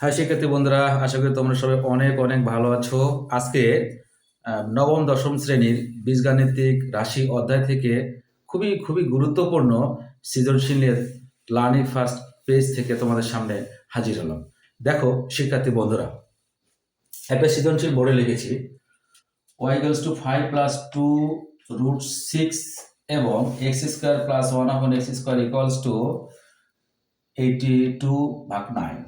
হ্যাঁ শিক্ষার্থী বন্ধুরা, আশা করি তোমরা সবাই অনেক অনেক ভালো আছো। আজকে নবম, দশম শ্রেণির বীজগাণিতিক রাশি অধ্যায় থেকে খুবই খুবই গুরুত্বপূর্ণ সৃজনশীলের লার্নিং ফার্স্ট পেজ থেকে তোমাদের সামনে হাজির হলাম। দেখো, শিক্ষার্থী বন্ধুরা একটা সৃজনশীল বোর্ডে লিখেছি Y equals two five plus two root six এবং এক্স স্কোয়ার প্লাস ওয়ান আপন X square equals two eighty two ভাগ নাইন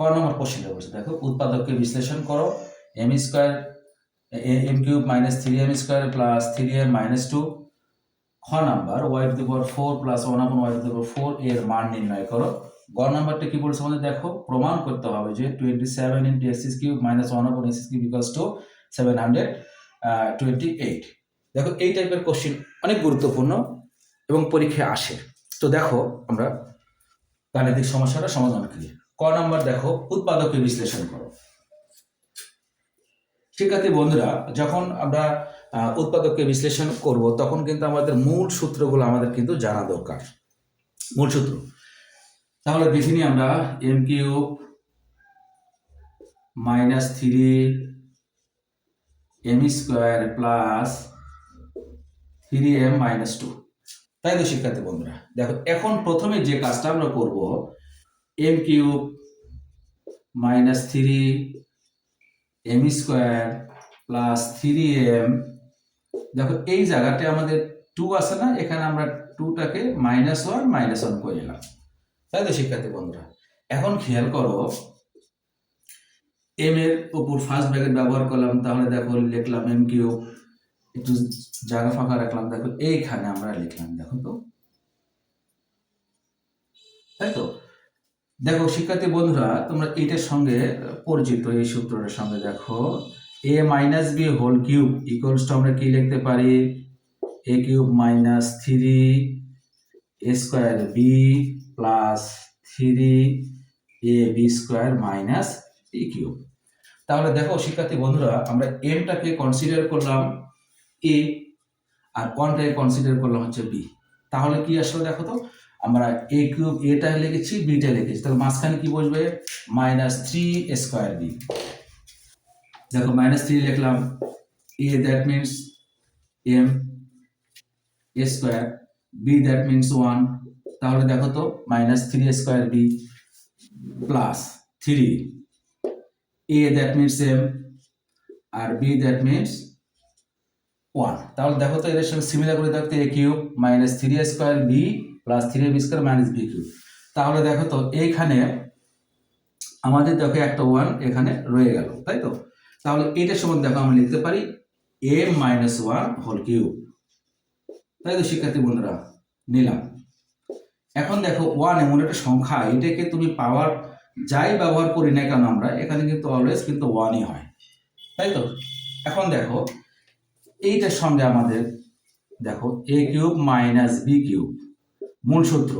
ক নম্বর কোশ্চেনটা বলছে? দেখো, উৎপাদককে বিশ্লেষণ করো। M square M cube minus three M square plus three M minus two খ number Y two power four plus one আপন ওয়াই টু পাওয়ার ফোর এর মান নির্ণয় করো। গ নাম্বারটা কি বলছে আমাদের দেখো, প্রমাণ করতে হবে যে twenty seven into x cube minus one upon x cube equals to seven hundred twenty eight দেখো, এই টাইপের কোশ্চেন অনেক গুরুত্বপূর্ণ এবং পরীক্ষায় আসে। তো দেখো, আমরা গাণিতিক সমস্যাটা সমাধান করি। ক নাম্বার দেখো, উৎপাদককে বিশ্লেষণ করো। শিক্ষার্থী বন্ধুরা, যখন আমরা উৎপাদককে বিশ্লেষণ করব, তখন কিন্তু আমাদের মূল সূত্রগুলো আমাদের কিন্তু জানা দরকার। মূল সূত্র। তাহলে দেখে নিই আমরা m cube minus three m square plus three m minus two. তাই তো শিক্ষার্থী বন্ধুরা, দেখো, এখন প্রথমে যে কাজটা আমরা করব m cube minus three m square plus three m দেখো, এই জায়গাতে আমাদের টু আছে না, এখানে আমরা টুটাকে মাইনাস ওয়ান মাইনাস ওয়ান করে নিলাম। তাই তো, শিক্ষার্থী বন্ধুরা? এখন খেয়াল করো এম এর উপর ফার্স্ট ব্র্যাকেট ব্যবহার করলাম, তাহলে দেখো, লিখলাম এম কিউব একটু জায়গা ফাঁকা রাখলাম, দেখো, এইখানে আমরা লিখলাম, দেখো তো। তাই তো? দেখো, শিক্ষার্থী বন্ধুরা, তোমরা এটার সঙ্গে পরিচিত এই সূত্রটার সঙ্গে দেখো। A minus b whole cube equals to আমরা কি লিখতে পারি? A cube minus three a square b plus three a b square minus a cube তাহলে দেখো, শিক্ষার্থী বন্ধুরা, আমরা এমটাকে কনসিডার করলাম এ আর ওয়ানটাকে কনসিডার করলাম হচ্ছে বি তাহলে কি আসলে দেখো তো? আমরা এ কিউব এটা লিখেছি বিটা লিখেছি। তাহলে মাঝখানে কি বসবে? মাইনাস থ্রি স্কোয়ার বি দেখো মাইনাস থ্রি লিখলাম। A that means m a square b that means one তাহলে দেখো তো minus three square b plus three a that means m R b that means one তাহলে দেখো তো, এদের সঙ্গে সিমিলার করে দেখতে a cube minus three square b plus three b square minus b cube তাহলে দেখো তো এইখানে আমাদের দেখো একটা ওয়ান এখানে রয়ে গেল, তাই তো? তাহলে এইটার সময় দেখো আমরা লিখতে পারি a minus one whole cube তাই তো, শিক্ষার্থী বন্ধুরা? নিলাম। এখন দেখো ওয়ান এমন একটা সংখ্যা, এটাকে তুমি পাওয়ার যাই ব্যবহার করি না কেন আমরা, এখানে কিন্তু অলওয়েজ কিন্তু ওয়ানই হয়, তাই তো? এখন দেখো, এইটার সঙ্গে আমাদের দেখো a cube minus b cube মূল সূত্র।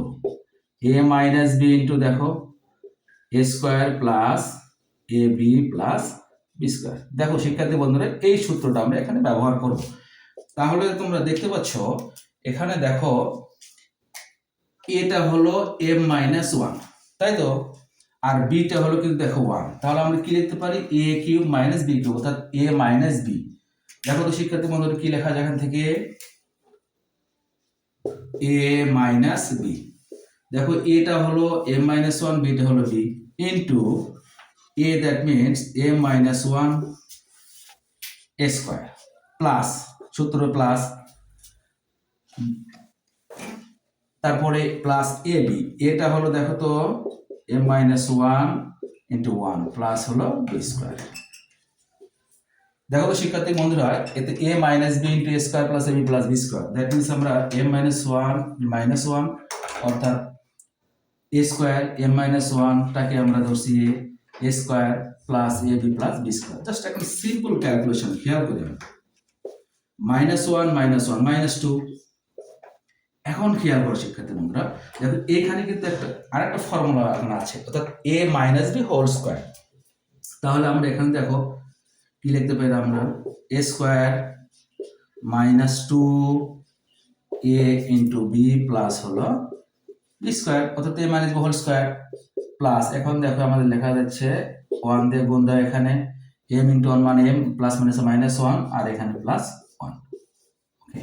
এ মাইনাস বি ইন্টু দেখো a square plus a b plus b square দেখো শিক্ষার্থী বন্ধুরা, এই সূত্রটা আমরা এখানে ব্যবহার করব। তাহলে তোমরা দেখতে পাচ্ছ, এখানে দেখো, এটা হলো এম মাইনাস ওয়ান তাই তো? আর বিটা হলো কিন্তু দেখো ওয়ান তাহলে আমরা কি লিখতে পারি? A cube minus b cube অর্থাৎ এ মাইনাস বি দেখো তো শিক্ষার্থী বন্ধুরা, কি লেখা যায় এখান থেকে? এ মাইনাস বি দেখো এটা হলো এম মাইনাস ওয়ান বিটা হলো b into a that means m minus one a square plus সূত্র প্লাস তারপরে প্লাস এ বি এটা হলো, দেখো তো m minus one into one plus হলো বি স্কোয়ার দেখো তো শিক্ষার্থী বন্ধুরা, এতে a minus b into a square plus a b plus b square that means আমরা m minus one minus one অর্থাৎ এ স্কোয়ার এম মাইনাস ওয়ানটাকে আমরা ধরছি a a square plus a b plus b square just এখন simple calculation খেয়াল করে minus one minus one minus two এখন খেয়াল করো শিক্ষার্থী বন্ধুরা, দেখো এখানে কিন্তু একটা, আরেকটা ফর্মুলা এখন আছে, অর্থাৎ a minus b whole square তাহলে আমরা এখানে দেখো কি লিখতে পারি আমরা? A square minus two a into b plus হলো বি স্কোয়ার অর্থাৎ a minus whole square plus এখন দেখো আমাদের লেখা যাচ্ছে ওয়ান দিয়ে গুণ দেওয়া এখানে। এম ইন্টু ওয়ান মানে m plus minus minus one আর এখানে প্লাস ওয়ান ওকে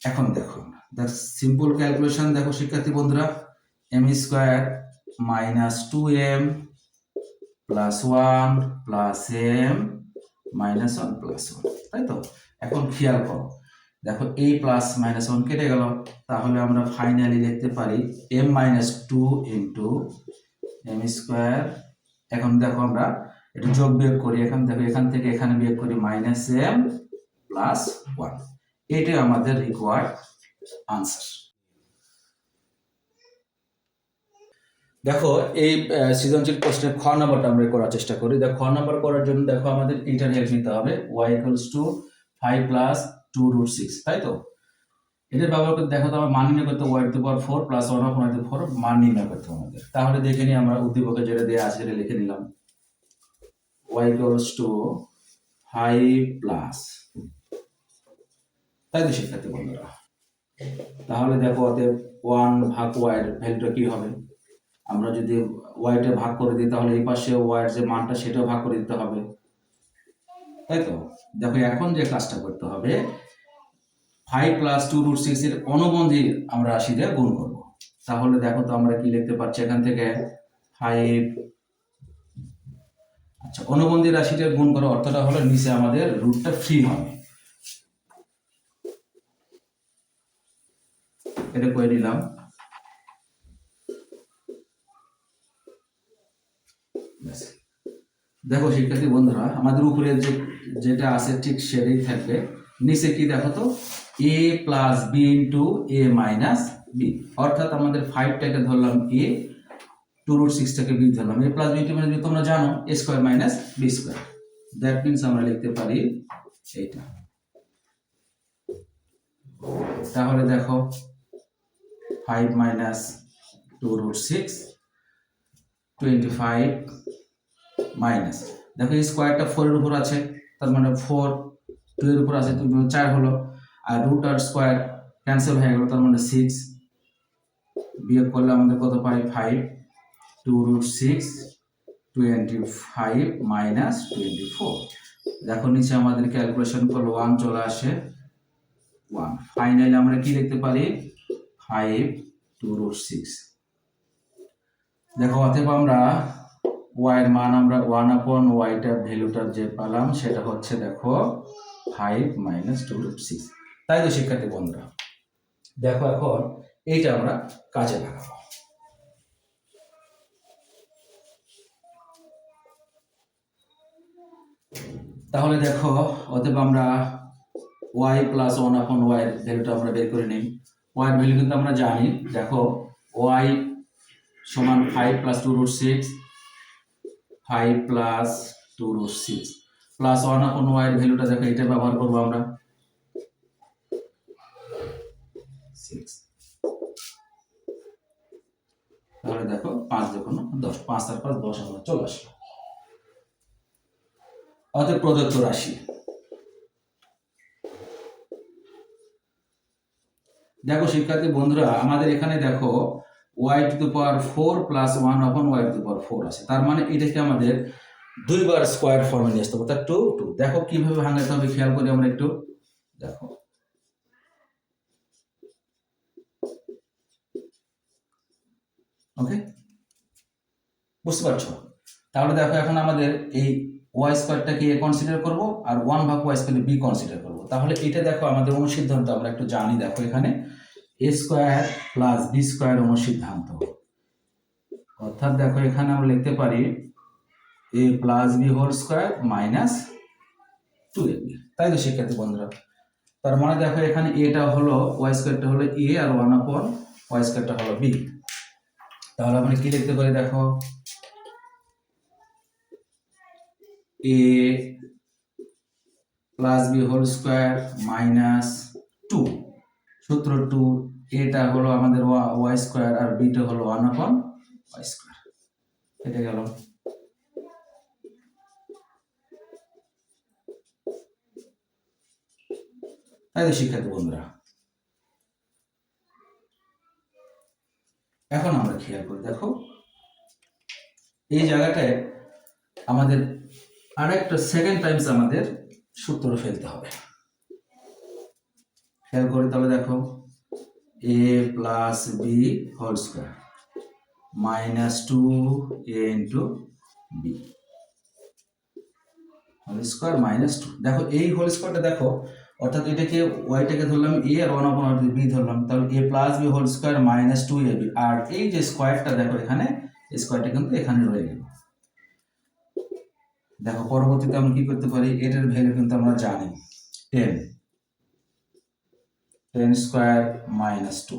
এখন দেখো দ্য সিম্পল ক্যালকুলেশন দেখো শিক্ষার্থী বন্ধুরা m square minus two m plus one plus m minus one plus one তাই তো এখন খেয়াল করো। দেখো এই প্লাস মাইনাস ওয়ান কেটে গেল। তাহলে আমরা ফাইনালি লিখতে পারি m minus two into m square এখন দেখো আমরা এটা যোগ বিয়োগ করি। এখন দেখো, এখান থেকে এখানে বিয়োগ করি মাইনাস এম প্লাস ওয়ান এটাই আমাদের রিকোয়ার্ড আনসার দেখো, এই সৃজনশীল প্রশ্নের খ নাম্বারটা আমরা করার চেষ্টা করি। দেখো, খ নাম্বার করার জন্য দেখো আমাদের এইটার হেল্প নিতে হবে। Y equals to five plus two root six তাই তো? এটা ব্যবহার করে দেখো তো, আমার মান নির্ণয় করতে y to power four plus one of y to four মান নির্ণয় করতে আমাদের। তাহলে দেখে নিই আমরা উদ্দীপকে যেটা দেওয়া আছে, সেটা লিখে নিলাম। Y equals to five plus তাই তো, শিক্ষার্থী বন্ধুরা? তাহলে দেখো, অতএব ওয়ান ভাগ ওয়াইয়ের ভ্যালুটা কি হবে? আমরা যদি ওয়াইটা ভাগ করে দিই, তাহলে এই পাশে ওয়াইয়ের যে মানটা, সেটাও ভাগ করে দিতে হবে। তাই তো? দেখো, এখন যে কাজটা করতে হবে five plus two root six এর অনুবন্ধী আমরা রাশি দিয়ে গুণ করব। তাহলে দেখো তো আমরা কি লিখতে পারছি এখান থেকে? ফাইভ আচ্ছা অনুবন্ধী রাশিটা গুণ করার অর্থটা হলো নিচে আমাদের রুটটা ফ্রি হবে। এটা করে নিলাম। দেখো, শিক্ষার্থী বন্ধুরা, আমাদের উপরে যে যেটা আছে, ঠিক সেটাই থাকবে। নিচে কি দেখো তো? A plus b into a minus b অর্থাৎ আমাদের ফাইভটাকে ধরলাম এ টু রুট সিক্সটাকে বি ধরলাম। A plus b into minus b তোমরা জানো a square minus b square that means আমরা লিখতে পারি এইটা। তাহলে দেখো five minus two root six twenty five minus দেখো এই স্কোয়ারটা ফোরের উপর আছে, তার মানে ফোর টু এর উপর আছে চার হলো, আর রুট আর স্কোয়ার ক্যান্সেল হয়ে গেল, তার মানে সিক্স বিয়োগ করলে আমাদের কত পাই? Five two root six twenty five minus twenty four দেখো নিচে আমাদের ক্যালকুলেশন করলে ওয়ান চলে আসে ওয়ান ফাইনালি আমরা কি লিখতে পারি? ফাইভ টু রুট সিক্স দেখো, অতএব আমরা ওয়াই এর মান, আমরা ওয়ান আপন ওয়াইটার ভ্যালুটার যে পেলাম, সেটা হচ্ছে দেখো five minus two root six তাই তো, শিক্ষার্থী বন্ধুরা? দেখো এখন, এইটা আমরা কাজে লাগাবো। তাহলে দেখো, অতএব আমরা y plus one upon y এর ভ্যালুটা আমরা বের করে নিই। ওয়াই ভ্যালু কিন্তু আমরা জানি। দেখো ওয়াই সমান five plus two root six five plus two root six plus one upon y এর ভ্যালুটা দেখো এটা ব্যবহার করব আমরা। তাহলে দেখো, পাঁচ যখন দশ, পাঁচ আর পাঁচ দশ আমরা চলে আসলো অতএব প্রদত্ত রাশি। দেখো শিক্ষার্থী বন্ধুরা, আমাদের এখানে দেখো y to the power four plus one upon y to the power four আছে। তার মানে এটাকে আমাদের দুইবার স্কোয়ার ফর্মে নিয়ে আসতে হবে, অর্থাৎ টু টু দেখো কীভাবে ভাঙাতে হবে, খেয়াল করি আমরা একটু দেখো। ওকে বুঝতে পারছ? তাহলে দেখো এখন আমাদের এই ওয়াই স্কোয়ারটাকে এ কনসিডার করব, আর ওয়ান ভাগ ওয়াই স্কোয়ার বি কনসিডার করব। তাহলে এটা দেখো আমাদের অনুসিদ্ধান্ত, আমরা একটু জানি দেখো এখানে। A square plus b square অনুসিদ্ধান্ত অর্থাৎ দেখো এখানে আমরা লিখতে পারি a plus b whole square minus two a b. তাই তো শিক্ষার্থী বন্ধুরা? তার মানে দেখো এখানে এটা হলো, ওয়াই স্কোয়ারটা হলো এ আর ওয়ান আপন ওয়াই স্কোয়ারটা হলো বি। তাহলে আমরা কি লিখতে পারি দেখো? A plus b whole square minus সূত্র টু, এটা হলো আমাদের ওয়াই স্কোয়ার আর বিটা হলো ওয়ান আপন ওয়াই স্কোয়ার। এটা গেল। তাই তো শিক্ষার্থী বন্ধুরা। এখন আমরা খেয়াল করি, দেখো। এই জায়গাটায় আমাদের আরেকটা সেকেন্ড টাইমস আমাদের সূত্র ফেলতে হবে। খেয়াল করে তবে দেখো A plus B whole square minus two A into B whole square minus two দেখো, এই হোল স্কোয়ারটা দেখো, অর্থাৎ এটাকে ওয়াইটাকে ধরলাম এ আর ওয়ান অপন বি ধরলাম, তাহলে a plus b whole square minus two a b আর এই যে স্কোয়ারটা দেখো এখানে স্কোয়ারটা কিন্তু এখানে রয়ে গেল। দেখো, পরবর্তীতে আমরা কি করতে পারি? এটার ভ্যালু কিন্তু আমরা জানি। Ten ten square minus two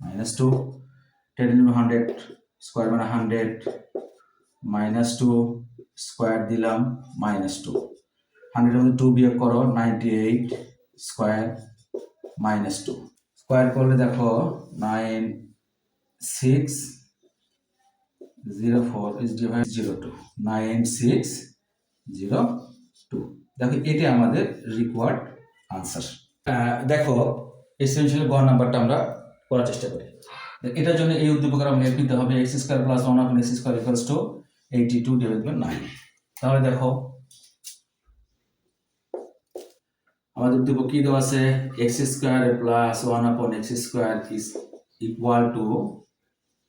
minus two ten into hundred square মানে হান্ড্রেড মাইনাস টু স্কোয়ার দিলাম মাইনাস টু হান্ড্রেডের মধ্যে টু বিয়োগ করো ninety eight square minus two square করলে দেখো nine six zero four is divide zero two nine six zero two দেখো এটি আমাদের রিকোয়ার্ড আনসার দেখো এসেন্সিয়াল গ নাম্বারটা আমরা করার চেষ্টা করি। এটার জন্য এই উদ্দীপকের আমাদের নিতে হবে x square plus one of x square equals to eighty two divide nine তাহলে দেখো, আমাদের উদ্দীপক কি দেওয়া আছে? X square plus one upon x square is equal to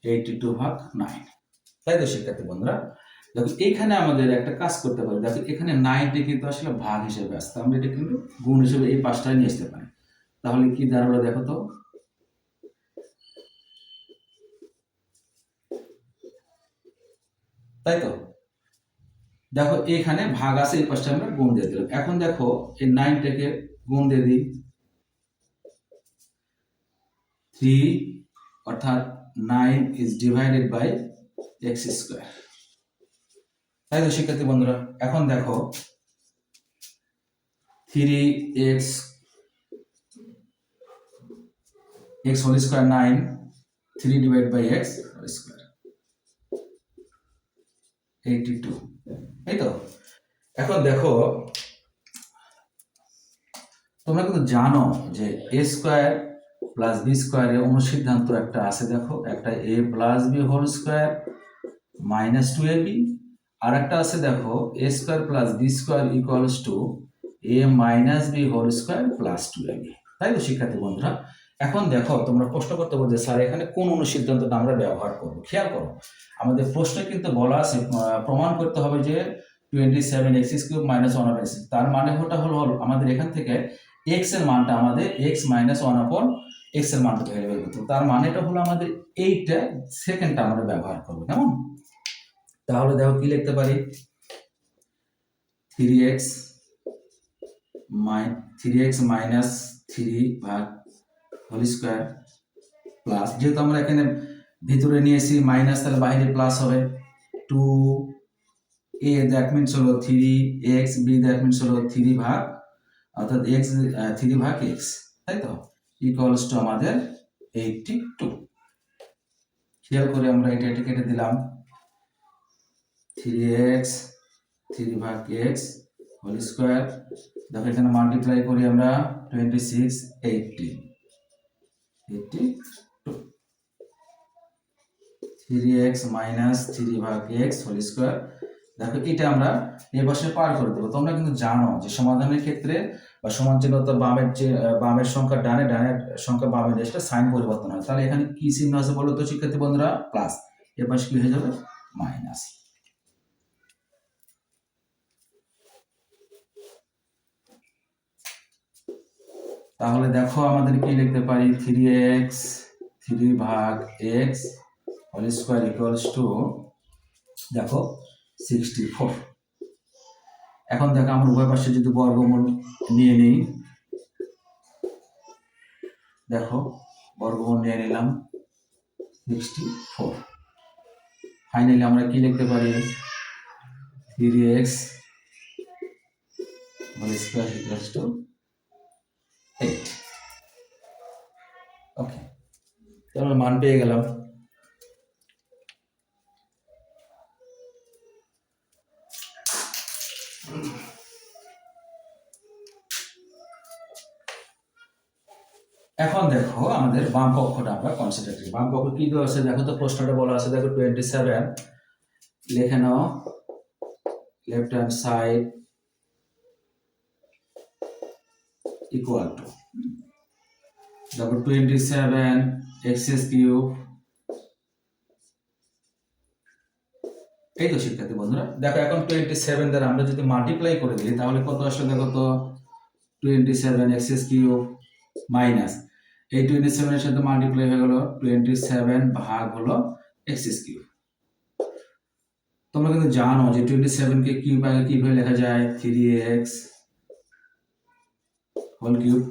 eighty two ভাগ নাইন তাই তো, শিক্ষার্থী বন্ধুরা দেখো, এখানে আমাদের একটা কাজ করতে পারি। দেখো, এখানে নাইনটি কিন্তু আসলে ভাগ হিসেবে আসছে। আমরা এটা কিন্তু গুণ হিসেবে এই পাঁচটায় নিয়ে আসতে পারি। তাহলে কি দাঁড়াল দেখো তো? তাই তো? দেখো, এখানে ভাগ আছে, এই পাশটা আমরা গুণ দিয়ে দিলাম। এখন দেখো, এই নাইনটাকে গুণ দিয়ে দিই। থ্রি অর্থাৎ nine is divided by x square তাই তো, শিক্ষার্থী বন্ধুরা, এখন দেখো three x x whole square nine three divide by x whole square eighty two এই তো? এখন দেখো, তোমরা কিন্তু জানো যে এ স্কোয়ার প্লাস বি স্কোয়ারের অনুসিদ্ধান্ত একটা আছে, দেখো, একটা a plus b whole square minus two a b আর একটা আছে দেখো a square plus b square equals to a minus b whole square plus two a তাই তো, শিক্ষার্থী বন্ধুরা? এখন দেখো, তোমরা প্রশ্ন করতে বলছে স্যার, এখানে কোন অনুসিদ্ধান্তটা আমরা ব্যবহার করব? খেয়াল করো, আমাদের প্রশ্নে কিন্তু বলা আছে প্রমাণ করতে হবে যে twenty seven x cube minus one x তার মানে ওটা হলো হলো, আমাদের এখান থেকে এক্সের মানটা আমাদের এক্স মাইনাস ওয়ান আপন এক্সের মানটা করতে তার মানেটা হলো, আমাদের এইটা সেকেন্ডটা আমরা ব্যবহার করব, কেমন? তাহলে দেখো কি লিখতে পারি? Three x my three x minus three ভাগ হোল স্কোয়ার প্লাস যেহেতু আমরা এখানে ভিতরে নিয়েছি মাইনাস তাহলে বাইরে প্লাস হবে। টু এ দ্যাট মিনস হলো three x b that means হলো থ্রি ভাগ, অর্থাৎ এক্স থ্রি ভাগ এক্স তাই তো? ইকুয়ালস টু আমাদের এইটটি টু খেয়াল করে আমরা এটা এটা কেটে দিলাম। থ্রি এক্স থ্রি ভাগ এক্স হোল স্কোয়ার দেখো এখানে মাল্টিপ্লাই করি আমরা twenty six eighty eighty two three x minus three ভাগ এক্স হোল স্কোয়ার দেখো এটা আমরা এই পাশে পার করে দেবো। তোমরা কিন্তু জানো যে সমাধানের ক্ষেত্রে বা সমান চিহ্ন বামের যে বামের সংখ্যা ডানে, ডানের সংখ্যা বামের দেশটা সাইন পরিবর্তন হয়। তাহলে এখানে কি চিহ্ন আছে বলো তো শিক্ষার্থী বন্ধুরা? প্লাস এ পাশে কি হয়ে যাবে? মাইনাস তাহলে দেখো আমাদের কি লিখতে পারি? থ্রি এক্স থ্রি ভাগ x whole square equals to দেখো সিক্সটি ফোর এখন দেখো আমরা উভয় পাশে যদি বর্গমূল নিয়ে নিই, দেখো, বর্গমূল নিয়ে নিলাম সিক্সটি ফোর ফাইনালি আমরা কি লিখতে পারি? Three x whole square equals to okay তাহলে মান পেয়ে গেলাম। এখন দেখো আমাদের বাম পক্ষটা আমরা কনসিডার করি। বাম পক্ষ কি দেওয়া আছে? দেখো তো প্রশ্নটা বলা আছে। দেখো টোয়েন্টি সেভেন লিখে নাও। Left hand side equal to দেখো টোয়েন্টি সেভেন এক্সএস কিউব এই তো শিক্ষার্থী বন্ধুরা, দেখো এখন টোয়েন্টি সেভেন দ্বারা আমরা যদি মাল্টিপ্লাই করে দিই, তাহলে কত আসলে দেখো তো? Twenty seven x's cube minus এই টোয়েন্টি সেভেনের সাথে মাল্টিপ্লাই হয়ে গেল টোয়েন্টি সেভেন ভাগ হলো এক্সএস কিউব তোমরা কিন্তু জানো যে টোয়েন্টি সেভেনকে কিউব আগে কীভাবে লেখা যায়? থ্রি এক্স হোল কিউব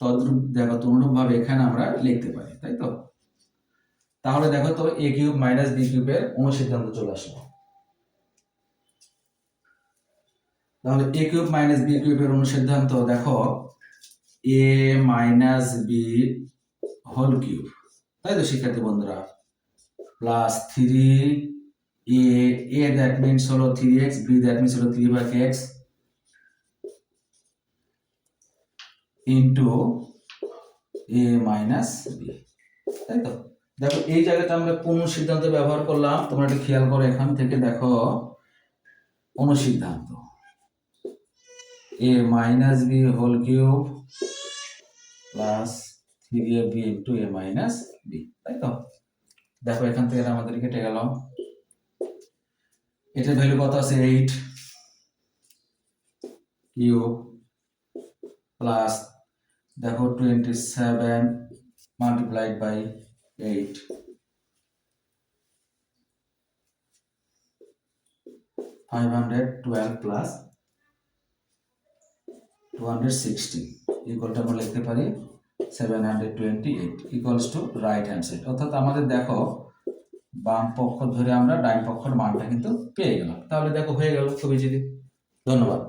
তদ্রূপ দেখো তদ্রূপ ভাবে এখানে আমরা লিখতে পারি, তাই তো? তাহলে দেখো তো এ কিউব মাইনাস বি কিউবের অনুসিদ্ধান্ত চলে আসলো। তাহলে এ কিউব মাইনাস বি কিউবের অনুসিদ্ধান্ত দেখো a minus b whole cube তাই তো শিক্ষার্থী বন্ধুরা? Plus three a a that means হলো three x b that means হলো থ্রি ভাগ x into a minus b তাই তো? দেখো, এই জায়গাটা আমরা কোন সিদ্ধান্ত ব্যবহার করলাম। তোমরা একটু খেয়াল করো, এখান থেকে দেখো অনুসিদ্ধান্ত a minus b whole cube plus three a b into a minus b তাই তো? দেখো, এখান থেকে আমাদের কেটে গেল। এটার ভ্যালু কত আছে? এইট কিউব প্লাস দেখো twenty seven multiplied by eight five hundred twelve plus two hundred sixty ইকুয়ালটা আমরা লিখতে পারি seven hundred twenty eight equals to right hand side অর্থাৎ আমাদের দেখো বাম পক্ষ ধরে আমরা ডাইন পক্ষের মানটা কিন্তু পেয়ে গেলাম। তাহলে দেখো হয়ে গেল খুবই যদি ধন্যবাদ।